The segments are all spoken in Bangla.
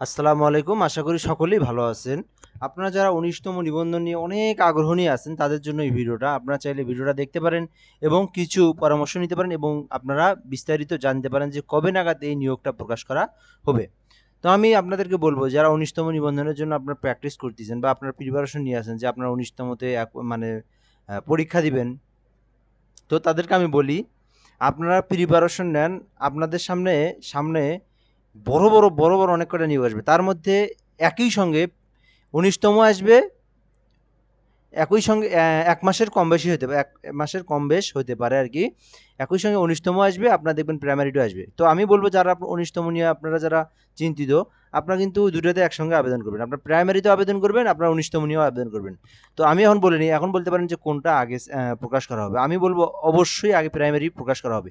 আসসালামু আলাইকুম, আশা করি সকলেই ভালো আছেন। আপনারা যারা উনিশতম নিবন্ধন নিয়ে অনেক আগ্রহ নিয়ে আছেন, তাদের জন্য এই ভিডিওটা। আপনারা চাইলে ভিডিওটা দেখতে পারেন এবং কিছু পরামর্শ নিতে পারেন এবং আপনারা বিস্তারিত জানতে পারেন যে কবে নাগাদ এই নিয়োগটা প্রকাশ করা হবে। তো আমি আপনাদেরকে বলব, যারা উনিশতম নিবন্ধনের জন্য আপনারা প্র্যাকটিস করতেছেন বা আপনারা প্রিপারেশন নিয়ে আসেন যে আপনারা উনিশতমতে এক- মানে পরীক্ষা দিবেন, তো তাদেরকে আমি বলি, আপনারা প্রিপারেশন নেন, আপনাদের সামনে সামনে বড় বড় বড় বড় অনেক কটা নিয়োগ আসবে। তার মধ্যে একই সঙ্গে উনিশতম আসবে, একই সঙ্গে এক মাসের কম বেশি হতে পারে, এক মাসের কম বেশ হতে পারে আর কি। একই সঙ্গে উনিশতম আসবে, আপনারা দেখবেন প্রাইমারিটাও আসবে। তো আমি বলব যারা উনিশতম নিয়ে আপনারা যারা চিন্তিত, আপনারা কিন্তু দুটোতে একসঙ্গে আবেদন করবেন। আপনার প্রাইমারিতেও আবেদন করবেন, আপনার উনিশতম নিয়েও আবেদন করবেন। তো আমি এখন বলিনি এখন বলতে পারেন যে কোনটা আগে প্রকাশ করা হবে। আমি বলব অবশ্যই আগে প্রাইমারি প্রকাশ করা হবে।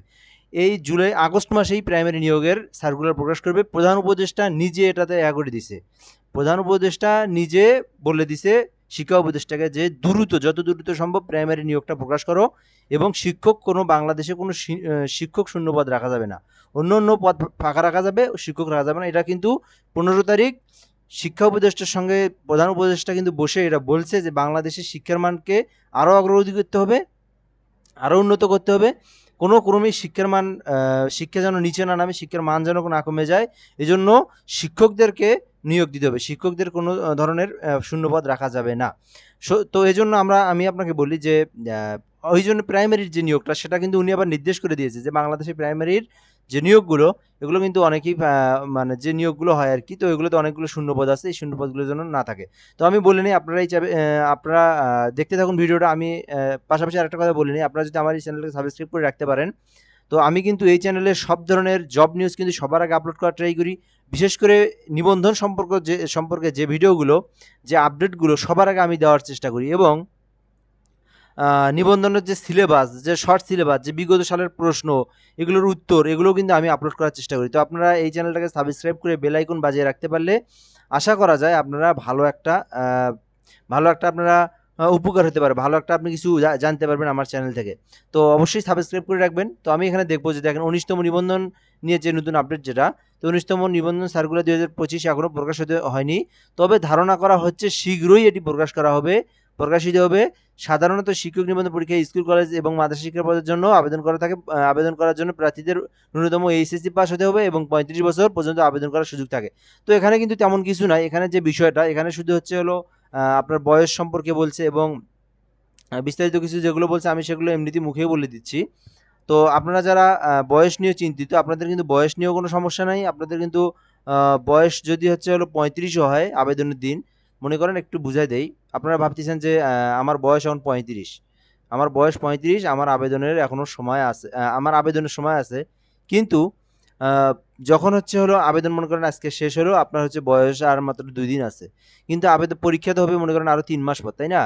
এই জুলাই, আগস্ট মাসেই প্রাইমারি নিয়োগের সার্কুলার প্রকাশ করবে। প্রধান উপদেষ্টা নিজে এটাতে করে দিছে। প্রধান উপদেষ্টা নিজে বলে দিছে, শিক্ষা উপদেষ্টাকে যে দ্রুত, যত দ্রুত সম্ভব প্রাইমারি নিয়োগটা প্রকাশ করো এবং শিক্ষক কোনো, বাংলাদেশে কোনো শিক্ষক শূন্যপদ রাখা যাবে না। অন্য অন্য পদ ফাঁকা রাখা যাবে, শিক্ষক রাখা যাবে না। এটা কিন্তু পনেরো তারিখ শিক্ষা উপদেষ্টার সঙ্গে প্রধান উপদেষ্টা কিন্তু বসে এটা বলছে যে, বাংলাদেশের শিক্ষার মানকে আরও অগ্রগতি করতে হবে, আরও উন্নত করতে হবে। কোনো ক্রমেই শিক্ষার মান শিক্ষা যেন নিচে না নামে, শিক্ষার মান যেন না কমে যায়, এজন্য শিক্ষকদেরকে নিয়োগ দিতে হবে। শিক্ষকদের কোনো ধরনের শূন্যপদ রাখা যাবে না। তো জন্য আমরা, আমি আপনাকে বলি যে ওই জন্য প্রাইমারির যে নিয়োগটা, সেটা কিন্তু উনি আবার নির্দেশ করে দিয়েছে যে, বাংলাদেশে প্রাইমারির যে নিয়োগগুলো, এগুলো কিন্তু অনেকেই মানে যে নিয়োগগুলো হয় আর কি, তো এগুলোতে অনেকগুলো শূন্যপদ আছে, এই শূন্যপদগুলো যেন না থাকে। তো আমি বলে বলিনি আপনারাই চাবে আপনারা দেখতে থাকুন ভিডিওটা, আমি পাশাপাশি আরেকটা কথা বলে নিই, আপনারা যদি আমার এই চ্যানেলকে সাবস্ক্রাইব করে রাখতে পারেন, তো আমি কিন্তু এই চ্যানেলে সব ধরনের জব নিউজ কিন্তু সবার আগে আপলোড করার ট্রাই করি। বিশেষ করে নিবন্ধন সম্পর্ক যে, সম্পর্কে যে ভিডিওগুলো, যে আপডেটগুলো সবার আগে আমি দেওয়ার চেষ্টা করি এবং নিবন্ধনের যে সিলেবাস যে শর্ট সিলেবাস যে বিগত সালের প্রশ্ন, এগুলোর উত্তর, এগুলো কিন্তু আমি আপলোড করার চেষ্টা করি। তো আপনারা এই চ্যানেলটাকে সাবস্ক্রাইব করে বেল আইকন বাজিয়ে রাখতে পারলে আশা করা যায় আপনারা ভালো একটা ভালো একটা আপনারা উপকার হতে পারে, ভালো একটা আপনি কিছু জানতে পারবেন আমার চ্যানেল থেকে। তো অবশ্যই সাবস্ক্রাইব করে রাখবেন। তো আমি এখানে দেখব যে দেখেন উনিশতম নিবন্ধন নিয়ে যে নতুন আপডেট যেটা, তো উনিশতম নিবন্ধন সার্কুলার দুই হাজার পঁচিশ এখনও প্রকাশ হতে হয়নি। তবে ধারণা করা হচ্ছে শীঘ্রই এটি প্রকাশ করা হবে। প্রকাশিত হবে। সাধারণত শিক্ষক নিবন্ধন পরীক্ষায় স্কুল, কলেজ এবং মাদ্রাসা শিক্ষা পদের জন্য আবেদন করা থাকে আবেদন করার জন্য প্রার্থীদের ন্যূনতম এইচএসসি পাস হতে হবে এবং পঁয়ত্রিশ বছর পর্যন্ত আবেদন করার সুযোগ থাকে। তো এখানে কিন্তু তেমন কিছু নাই। এখানে যে বিষয়টা, এখানে শুধু হচ্ছে হলো আপনার বয়স সম্পর্কে বলছে এবং বিস্তারিত কিছু যেগুলো বলছে আমি সেগুলো এমনিতেই মুখেই বলে দিচ্ছি। তো আপনারা যারা বয়স নিয়ে চিন্তিত, আপনাদের কিন্তু বয়স নিয়েও কোনো সমস্যা নাই। আপনাদের কিন্তু বয়স যদি হচ্ছে হলো পঁয়ত্রিশও হয় আবেদনের দিন মনে করেন একটু বুঝাই দেই। আপনারা ভাবতেছেন যে আমার বয়স এখন পঁয়ত্রিশ। আমার বয়স পঁয়ত্রিশ আমার আবেদনের এখনও সময় আছে আমার আবেদনের সময় আছে। কিন্তু যখন হচ্ছে হলো আবেদন মনে করেন আজকে শেষ হলো আপনার হচ্ছে বয়স আর মাত্র দুই দিন আছে। কিন্তু আবেদন পরীক্ষা তো হবে মনে করেন আরও তিন মাস পর তাই না?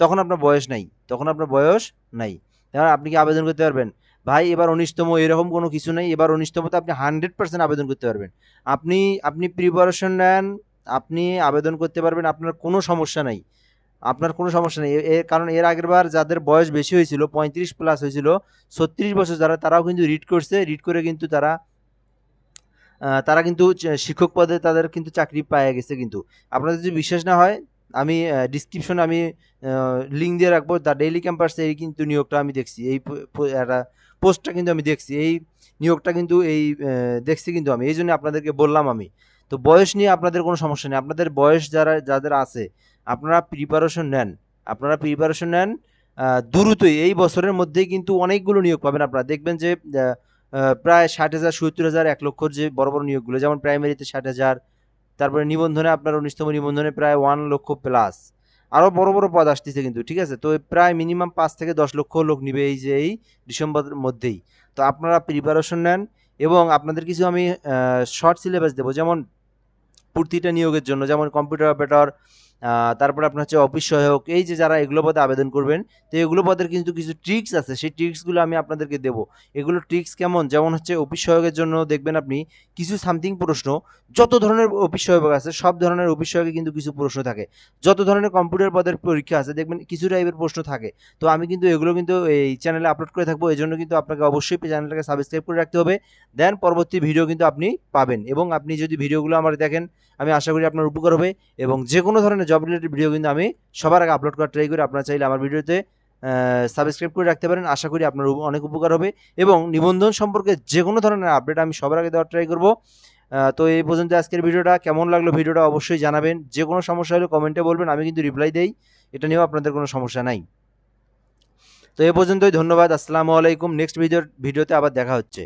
তখন আপনার বয়স নাই তখন আপনার বয়স নাই। তাহলে আপনি কি আবেদন করতে পারবেন? ভাই এবার উনিশতম এরকম কোনো কিছু নেই এবার উনিশতমতে আপনি হান্ড্রেড পার্সেন্ট আবেদন করতে পারবেন। আপনি আপনি প্রিপারেশন নেন আপনি আবেদন করতে পারবেন, আপনার কোনো সমস্যা নাই। আপনার কোনো সমস্যা নেই। এর কারণ এর আগের বার যাদের বয়স বেশি হয়েছিল, পঁয়ত্রিশ প্লাস হয়েছিল, ছত্রিশ বছর যারা, তারাও কিন্তু রিড করছে। রিড করে কিন্তু তারা তারা কিন্তু শিক্ষক পদে তাদের কিন্তু চাকরি পায়ে গেছে কিন্তু। আপনাদের যদি বিশ্বাস না হয়, আমি ডিসক্রিপশনে আমি লিঙ্ক দিয়ে রাখব। দ্য ডেইলি ক্যাম্পাসে এই কিন্তু নিয়োগটা আমি দেখছি। এই একটা পোস্টটা কিন্তু আমি দেখছি। এই নিয়োগটা কিন্তু এই দেখছি কিন্তু আমি। এই জন্য আপনাদেরকে বললাম আমি। তো বয়স নিয়ে আপনাদের কোনো সমস্যা নেই। আপনাদের বয়স যারা, যাদের আছে, আপনারা প্রিপারেশন নেন। আপনারা প্রিপারেশন নেন দ্রুতই। এই বছরের মধ্যেই কিন্তু অনেকগুলো নিয়োগ পাবেন আপনারা। দেখবেন যে প্রায় ষাট হাজার, সত্তর হাজার, এক লক্ষর যে বড় বড় নিয়োগগুলো, যেমন প্রাইমারিতে ষাট হাজার, তারপরে নিবন্ধনে আপনার উনিশতম নিবন্ধনে প্রায় ওয়ান লক্ষ প্লাস আরও বড় বড় পদ আসতেছে কিন্তু, ঠিক আছে? তো প্রায় মিনিমাম পাঁচ থেকে দশ লক্ষ লোক নিবে এই যে, এই ডিসেম্বরের মধ্যেই। তো আপনারা প্রিপারেশন নেন এবং আপনাদের কিছু আমি শর্ট সিলেবাস দেবো। যেমন প্রতিটা নিয়োগের জন্য যেমন কম্পিউটার অপারেটর তারপরে আপনার হচ্ছে অফিস সহায়ক, এই যে যারা এগুলো পদে আবেদন করবেন, তো এগুলো পদের কিন্তু কিছু ট্রিক্স আছে। সেই ট্রিক্সগুলো আমি আপনাদেরকে দেবো। এগুলো ট্রিক্স কেমন? যেমন হচ্ছে অফিস সহায়কের জন্য দেখবেন আপনি কিছু সামথিং প্রশ্ন, যত ধরনের অফিস সহায়ক আছে, সব ধরনের অফিস সহায়কে কিন্তু কিছু প্রশ্ন থাকে। যত ধরনের কম্পিউটার পদের পরীক্ষা আছে, দেখবেন কিছু টাইপের প্রশ্ন থাকে। তো আমি কিন্তু এগুলো কিন্তু এই চ্যানেলে আপলোড করে থাকব এই জন্য কিন্তু আপনাকে অবশ্যই চ্যানেলটাকে সাবস্ক্রাইব করে রাখতে হবে। দেন পরবর্তী ভিডিও কিন্তু আপনি পাবেন। এবং আপনি যদি ভিডিওগুলো আমার দেখেন, আমি আশা করি আপনার উপকার হবে। এবং যে কোনো ধরনের জব রিলেটেড ভিডিও কিন্তু আমি সবার আগে আপলোড করার ট্রাই করি। আপনারা চাইলে আমার ভিডিওতে সাবস্ক্রাইব করে রাখতে পারেন। আশা করি আপনার অনেক উপকার হবে এবং নিবন্ধন সম্পর্কে যে কোনো ধরনের আপডেট আমি সবার আগে দেওয়ার ট্রাই করব। তো এই পর্যন্ত আজকের ভিডিওটা কেমন লাগল ভিডিওটা অবশ্যই জানাবেন। যে কোনো সমস্যা হলে কমেন্টে বলবেন, আমি কিন্তু রিপ্লাই দেই। এটা নিয়েও আপনাদের কোনো সমস্যা নাই। তো এ পর্যন্তই, ধন্যবাদ, আসসালামু আলাইকুম। নেক্সট ভিডিওর ভিডিওতে আবার দেখা হচ্ছে।